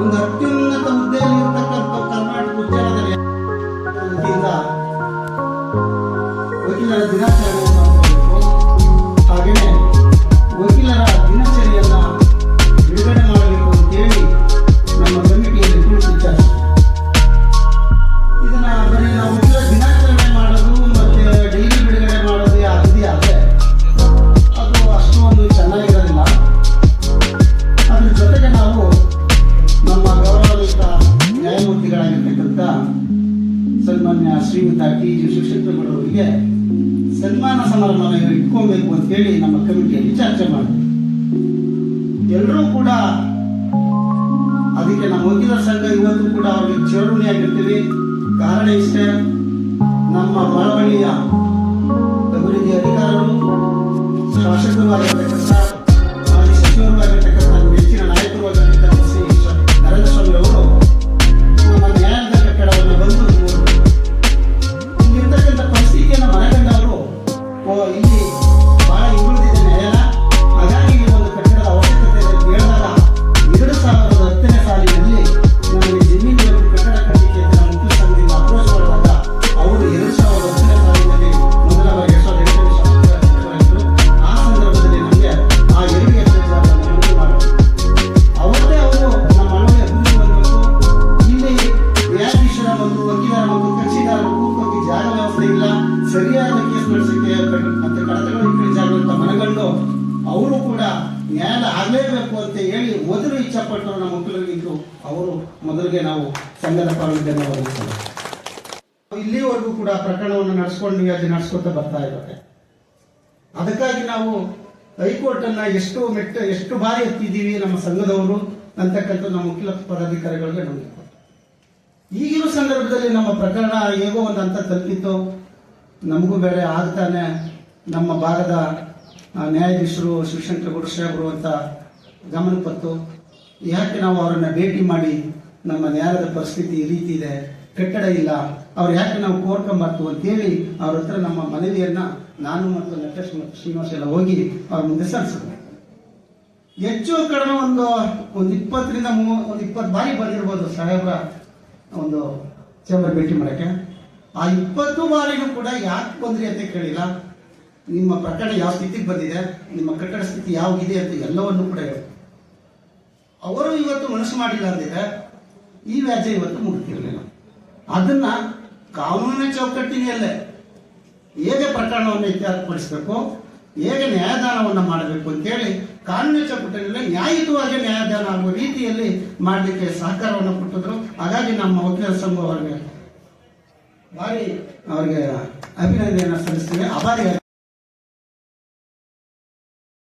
உனக்கு ಶ್ರೀಯುತ T G ಶಿವಶಂಕರಗೌಡರಿಗೆ ಸನ್ಮಾನ ಇಟ್ಕೊಬೇಕು ಅಂತ ಹೇಳಿ ನಮ್ಮ ಕಮಿಟಿಯಲ್ಲಿ ಚರ್ಚೆ ಮಾಡಿದ್ವಿ. ಎಲ್ಲರೂ ಕೂಡ ಅದಕ್ಕೆ ನಮ್ಮ ವಕೀಲರ ಸಂಘ ಇವತ್ತು ಕೂಡ ಅವರಿಗೆ ಚೇರುಣಿಯಾಗಿರ್ತೀವಿ ಕಾರಣ ಇಷ್ಟೇ, ನಮ್ಮ ಬಳವಳಿಯ ಅಭಿವೃದ್ಧಿ ಅಧಿಕಾರರು ಶಾಸಕರು ಆಗಿರ್ತಕ್ಕಂಥ ಹೇಳಿ ಮೊದಲು ಇಚ್ಛಪಟ್ಟರು ನಮ್ಮ ವಕೀಲರಿಗಿದ್ರು ಅವರು ಮೊದಲಿಗೆ ನಾವು ಸಂಘದ ಪರವಾಗಿ ಧನ್ಯವಾದ ಇಲ್ಲಿವರೆಗೂ ಕೂಡ ಪ್ರಕರಣವನ್ನು ನಡೆಸ್ಕೊಂಡು ಅಲ್ಲಿ ನಡೆಸ್ಕೊತ ಬರ್ತಾ ಇರುತ್ತೆ. ಅದಕ್ಕಾಗಿ ನಾವು ಹೈಕೋರ್ಟ್ ಅನ್ನ ಎಷ್ಟು ಮೆಟ್ಟ, ಎಷ್ಟು ಬಾರಿ ಎತ್ತಿದ್ದೀವಿ ನಮ್ಮ ಸಂಘದವರು ಅಂತಕ್ಕಂಥ ನಮ್ಮ ಮುಖ್ಯ ಪದಾಧಿಕಾರಿಗಳಿಗೆ ನಮಗೆ. ಈಗಿನ ಸಂದರ್ಭದಲ್ಲಿ ನಮ್ಮ ಪ್ರಕರಣ ಹೇಗೋ ಒಂದು ಹಂತ ತಲುಪಿತ್ತು. ನಮಗೂ ಬೇರೆ ಆಗ್ತಾನೆ. ನಮ್ಮ ಭಾಗದ ನ್ಯಾಯಾಧೀಶರು ಶಿವಶಂಕರ ಗೌಡ ಸಾಹೇಬರು ಅಂತ ಬಂತು ಯಾಕೆ ನಾವು ಅವರನ್ನ ಭೇಟಿ ಮಾಡಿ ನಮ್ಮ ನ್ಯಾಯದ ಪರಿಸ್ಥಿತಿ ಈ ರೀತಿ ಇದೆ, ಕಟ್ಟಡ ಇಲ್ಲ, ಅವ್ರು ಯಾಕೆ ನಾವು ಕೋರ್ಕೊಂಬಾರ್ದು ಅಂತೇಳಿ ಅವ್ರ ಹತ್ರ ನಮ್ಮ ಮನವಿಯನ್ನ ನಾನು ಮತ್ತು ಮತ್ತು ಶ್ರೀನಿವಾಸ್ ಎಲ್ಲ ಹೋಗಿ ಅವ್ರ ಮುಂದೆ ಸಲ್ಲಿಸಿದ್ವಿ ಹೆಚ್ಚು ಕಡಿಮೆ ಒಂದು ಒಂದು ಇಪ್ಪತ್ತರಿಂದ ಮೂವ ಒಂದು ಇಪ್ಪತ್ತು ಬಾರಿ ಬಂದಿರ್ಬೋದು ಸಾಹೇಬ್ರ ಒಂದು ಚೇಂಬರ್ ಭೇಟಿ ಮಾಡೋಕ್ಕೆ. ಆ ಇಪ್ಪತ್ತು ಬಾರಿಗೂ ಕೂಡ ಯಾಕೆ ಬಂದ್ರಿ ಅಂತ ಕೇಳಿಲ್ಲ. ನಿಮ್ಮ ಪ್ರಕರಣ ಯಾವ ಸ್ಥಿತಿಗೆ ಬಂದಿದೆ, ನಿಮ್ಮ ಕಟ್ಟಡ ಸ್ಥಿತಿ ಯಾವಾಗಿದೆ ಅಂತ ಎಲ್ಲವನ್ನು ಕೂಡ ಹೇಳಿ. ಅವರು ಇವತ್ತು ಮನಸ್ಸು ಮಾಡಿಲ್ಲ ಅಂದಿದೆ ಈ ವ್ಯಾಜ್ಯ ಇವತ್ತು ಮುಗಿತಿರಲಿಲ್ಲ ಅದನ್ನ ಕಾನೂನಿನ ಚೌಕಟ್ಟಿನಲ್ಲೇ ಹೇಗೆ ಪ್ರಕರಣವನ್ನು ಇತ್ಯರ್ಥಪಡಿಸಬೇಕು, ಹೇಗೆ ನ್ಯಾಯದಾನವನ್ನು ಮಾಡಬೇಕು ಅಂತೇಳಿ ಕಾನೂನಿನ ಚೌಕಟ್ಟಿನಲ್ಲಿ ನ್ಯಾಯಯುತವಾಗಿ ನ್ಯಾಯದಾನ ಆಗುವ ರೀತಿಯಲ್ಲಿ ಮಾಡಲಿಕ್ಕೆ ಸಹಕಾರವನ್ನು ಕೊಟ್ಟಿದ್ರು. ಹಾಗಾಗಿ ನಮ್ಮ ವಕೀಲರ ಸಂಘ ಅವರಿಗೆ ಭಾರಿ ಅವರಿಗೆ ಅಭಿನಂದನೆಯನ್ನು ಸಲ್ಲಿಸ್ತೇವೆ ಅಭಾರಿ